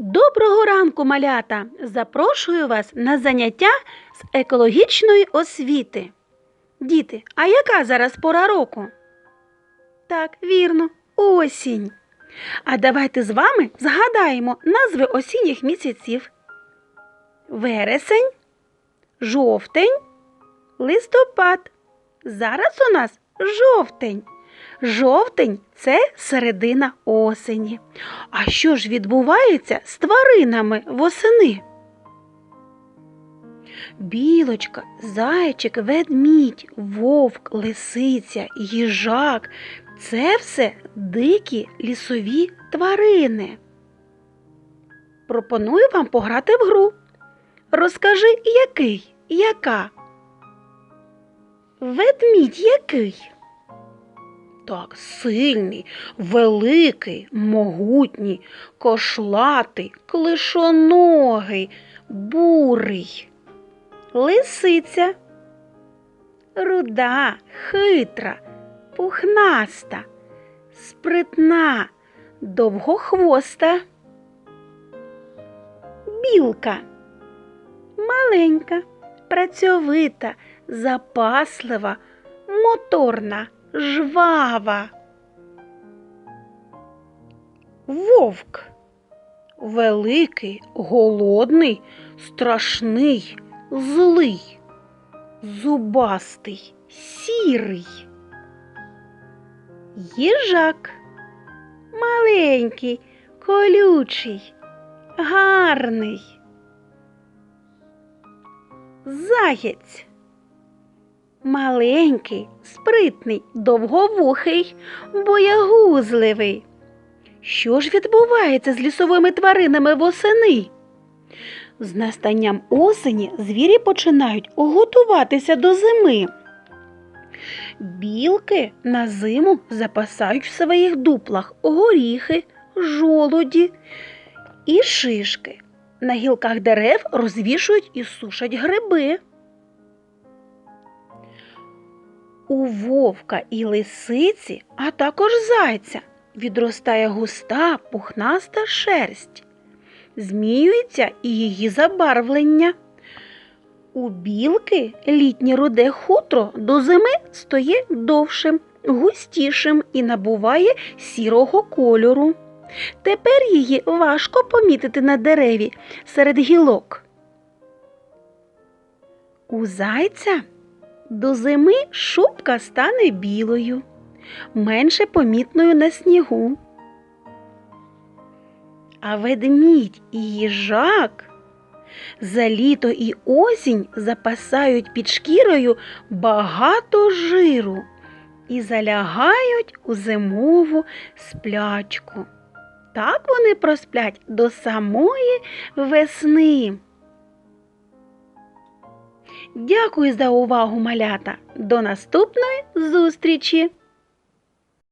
Доброго ранку, малята! Запрошую вас на заняття з екологічної освіти. Діти, а яка зараз пора року? Так, вірно, осінь. А давайте з вами згадаємо назви осінніх місяців: вересень, жовтень, листопад. Зараз у нас жовтень. Жовтень це середина осені. А що ж відбувається з тваринами восени? Білочка, зайчик, ведмідь, вовк, лисиця, їжак це все дикі лісові тварини. Пропоную вам пограти в гру. Розкажи, який, яка? Ведмідь який? Так, сильний, великий, могутній, кошлатий, клишоногий, бурий. Лисиця. Руда, хитра, пухнаста, спритна, довгохвоста. Білка. Маленька, працьовита, запаслива, моторна жвава. Вовк великий, голодний, страшний, злий, зубастий, сірий. Їжак маленький, колючий, гарний. Заєць Маленький, спритний, довговухий, боягузливий. Що ж відбувається з лісовими тваринами восени? З настанням осені звірі починають готуватися до зими. Білки на зиму запасають в своїх дуплах горіхи, жолуді і шишки. На гілках дерев розвішують і сушать гриби. У вовка і лисиці, а також зайця, відростає густа пухнаста шерсть. Змінюється і її забарвлення. У білки літнє руде хутро до зими стає довшим, густішим і набуває сірого кольору. Тепер її важко помітити на дереві серед гілок. У зайця до зими шубка стане білою, менше помітною на снігу. А ведмідь і їжак за літо і осінь запасають під шкірою багато жиру і залягають у зимову сплячку. Так вони просплять до самої весни. Дякую за увагу, малята. До наступної зустрічі!